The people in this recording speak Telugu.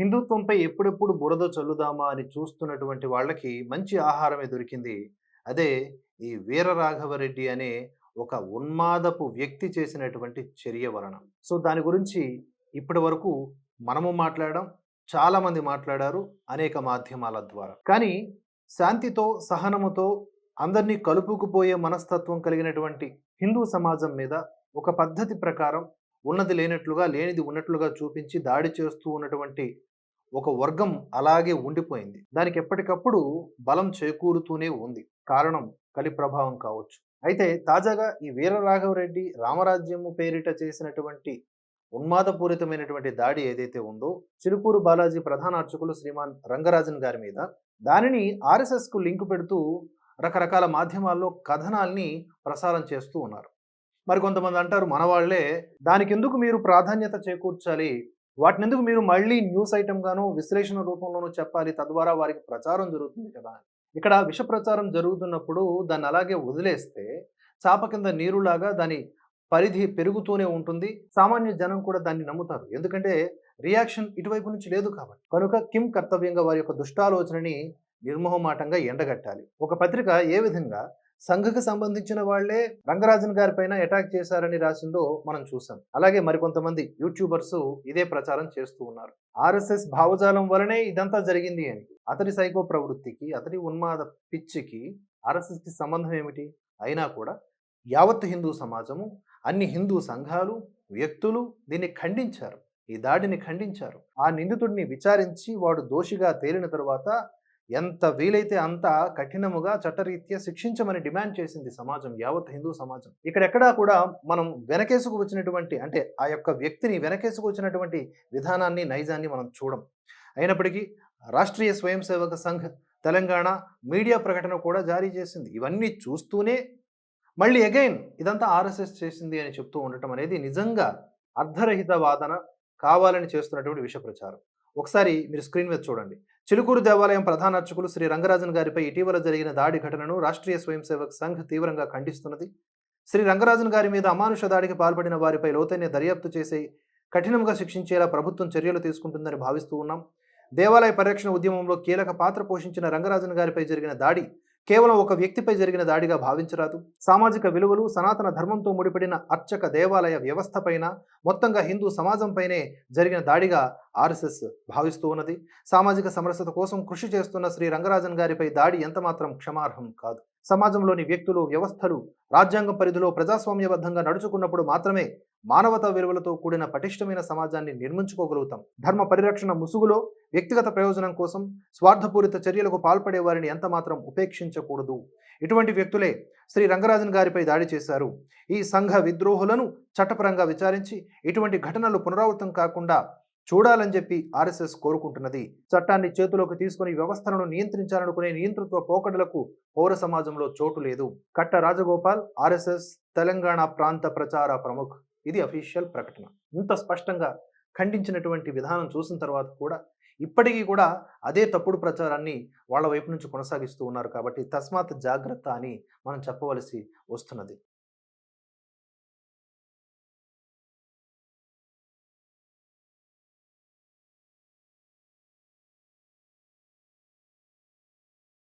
హిందుత్వంపై ఎప్పుడెప్పుడు బురద చల్లుదామా అని చూస్తున్నటువంటి వాళ్ళకి మంచి ఆహారమే దొరికింది. అదే ఈ వీరరాఘవరెడ్డి అనే ఒక ఉన్మాదపు వ్యక్తి చేసినటువంటి చర్య వలన. సో దాని గురించి ఇప్పటి వరకు మనము మాట్లాడడం చాలామంది మాట్లాడారు అనేక మాధ్యమాల ద్వారా. కానీ శాంతితో సహనముతో అందరినీ కలుపుకుపోయే మనస్తత్వం కలిగినటువంటి హిందూ సమాజం మీద ఒక పద్ధతి ప్రకారం ఉన్నది లేనట్లుగా లేనిది ఉన్నట్లుగా చూపించి దాడి చేస్తూ ఉన్నటువంటి ఒక వర్గం అలాగే ఉండిపోయింది. దానికి ఎప్పటికప్పుడు బలం చేకూరుతూనే ఉంది. కారణం కలి ప్రభావం కావచ్చు. అయితే తాజాగా ఈ వీరరాఘవరెడ్డి రామరాజ్యము పేరిట చేసినటువంటి ఉన్మాదపూరితమైనటువంటి దాడి ఏదైతే ఉందో చిరుపూరు బాలాజీ ప్రధాన అర్చకులు శ్రీమాన్ రంగరాజన్ గారి మీద దానిని ఆర్ఎస్ఎస్కు లింక్ పెడుతూ రకరకాల మాధ్యమాల్లో కథనాల్ని ప్రసారం చేస్తూ ఉన్నారు. మరి కొంతమంది అంటారు మనవాళ్ళే దానికెందుకు మీరు ప్రాధాన్యత చేకూర్చాలి? వాటిని ఎందుకు మీరు మళ్ళీ న్యూస్ ఐటమ్ గాను విశ్లేషణ రూపంలోనూ చెప్పాలి? తద్వారా వారికి ప్రచారం జరుగుతుంది కదా. ఇక్కడ విష ప్రచారం జరుగుతున్నప్పుడు దాన్ని అలాగే వదిలేస్తే చాప కింద నీరులాగా దాని పరిధి పెరుగుతూనే ఉంటుంది. సామాన్య జనం కూడా దాన్ని నమ్ముతారు. ఎందుకంటే రియాక్షన్ ఇటువైపు నుంచి లేదు కాబట్టి. కనుక కిమ్ కర్తవ్యంగా వారి యొక్క దుష్టాలోచనని నిర్మోహమాటంగా ఎండగట్టాలి. ఒక పత్రిక ఏ విధంగా సంఘకు సంబంధించిన వాళ్ళే రంగరాజన్ గారి పైన అటాక్ చేశారని రాసిందో మనం చూసాం. అలాగే మరికొంతమంది యూట్యూబర్స్ ఇదే ప్రచారం చేస్తూ ఉన్నారు. ఆర్ఎస్ఎస్ భావజాలం వలనే ఇదంతా జరిగింది అని. అతడి సైకో ప్రవృత్తికి అతడి ఉన్మాద పిచ్చికి ఆర్ఎస్ఎస్కి సంబంధం ఏమిటి? అయినా కూడా యావత్ హిందూ సమాజము అన్ని హిందూ సంఘాలు వ్యక్తులు దీన్ని ఖండించారు. ఈ దాడిని ఖండించారు. ఆ నిందితుడిని విచారించి వాడు దోషిగా తేలిన తరువాత ఎంత వీలైతే అంత కఠినముగా చట్టరీత్యా శిక్షించమని డిమాండ్ చేసింది సమాజం యావత్ హిందూ సమాజం. ఇక్కడెక్కడా కూడా మనం వెనకేసుకు వచ్చినటువంటి అంటే ఆ యొక్క వ్యక్తిని వెనకేసుకు వచ్చినటువంటి విధానాన్ని నైజాన్ని మనం చూడం. అయినప్పటికీ రాష్ట్రీయ స్వయం సేవక సంఘ్ తెలంగాణ మీడియా ప్రకటన కూడా జారీ చేసింది. ఇవన్నీ చూస్తూనే మళ్ళీ అగైన్ ఇదంతా ఆర్ఎస్ఎస్ చేసింది అని చెప్తూ ఉండటం అనేది నిజంగా అర్ధరహిత వాదన కావాలని చేస్తున్నటువంటి విష ప్రచారం. ఒకసారి మీరు స్క్రీన్ మీద చూడండి. చిలుకూరు దేవాలయం ప్రధాన అర్చకులు శ్రీ రంగరాజన్ గారిపై ఇటీవల జరిగిన దాడి ఘటనను రాష్ట్రీయ స్వయం సేవక్ సంఘ్ తీవ్రంగా ఖండిస్తున్నది. శ్రీ రంగరాజన్ గారి మీద అమానుష దాడికి పాల్పడిన వారిపై లోతైన దర్యాప్తు చేసి కఠినంగా శిక్షించేలా ప్రభుత్వం చర్యలు తీసుకుంటుందని భావిస్తూ ఉన్నాం. దేవాలయ పరిరక్షణ ఉద్యమంలో కీలక పాత్ర పోషించిన రంగరాజన్ గారిపై జరిగిన దాడి కేవలం ఒక వ్యక్తిపై జరిగిన దాడిగా భావించరాదు. సామాజిక విలువలు సనాతన ధర్మంతో ముడిపడిన అర్చక దేవాలయ వ్యవస్థపైన మొత్తంగా హిందూ సమాజంపైనే జరిగిన దాడిగా ఆర్ఎస్ఎస్ భావిస్తూ ఉన్నది. సామాజిక సమరసత కోసం కృషి చేస్తున్న శ్రీ రంగరాజన్ గారిపై దాడి ఎంతమాత్రం క్షమార్హం కాదు. సమాజంలోని వ్యక్తులు వ్యవస్థలు రాజ్యాంగం పరిధిలో ప్రజాస్వామ్యబద్ధంగా నడుచుకున్నప్పుడు మాత్రమే మానవతా విలువలతో కూడిన పటిష్టమైన సమాజాన్ని నిర్మించుకోగలుగుతాం. ధర్మ పరిరక్షణ ముసుగులో వ్యక్తిగత ప్రయోజనం కోసం స్వార్థపూరిత చర్యలకు పాల్పడే వారిని ఎంతమాత్రం ఉపేక్షించకూడదు? ఇటువంటి వ్యక్తులే శ్రీ రంగరాజన్ గారిపై దాడి చేశారు. ఈ సంఘ విద్రోహులను చట్టపరంగా విచారించి ఇటువంటి ఘటనలు పునరావృతం కాకుండా చూడాలని చెప్పి ఆర్ఎస్ఎస్ కోరుకుంటున్నది. చట్టాన్ని చేతిలోకి తీసుకుని వ్యవస్థలను నియంత్రించాలనుకునే నియంతృత్వ పోకడలకు పౌర సమాజంలో చోటు లేదు. కట్ట రాజగోపాల్ ఆర్ఎస్ఎస్ తెలంగాణ ప్రాంత ప్రచార ప్రముఖ్. ఇది అఫీషియల్ ప్రకటన. ఇంత స్పష్టంగా ఖండించినటువంటి విధానం చూసిన తర్వాత కూడా ఇప్పటికీ కూడా అదే తప్పుడు ప్రచారాన్ని వాళ్ళ వైపు నుంచి కొనసాగిస్తూ ఉన్నారు కాబట్టి తస్మాత్ జాగ్రత్త అని మనం చెప్పవలసి వస్తున్నది.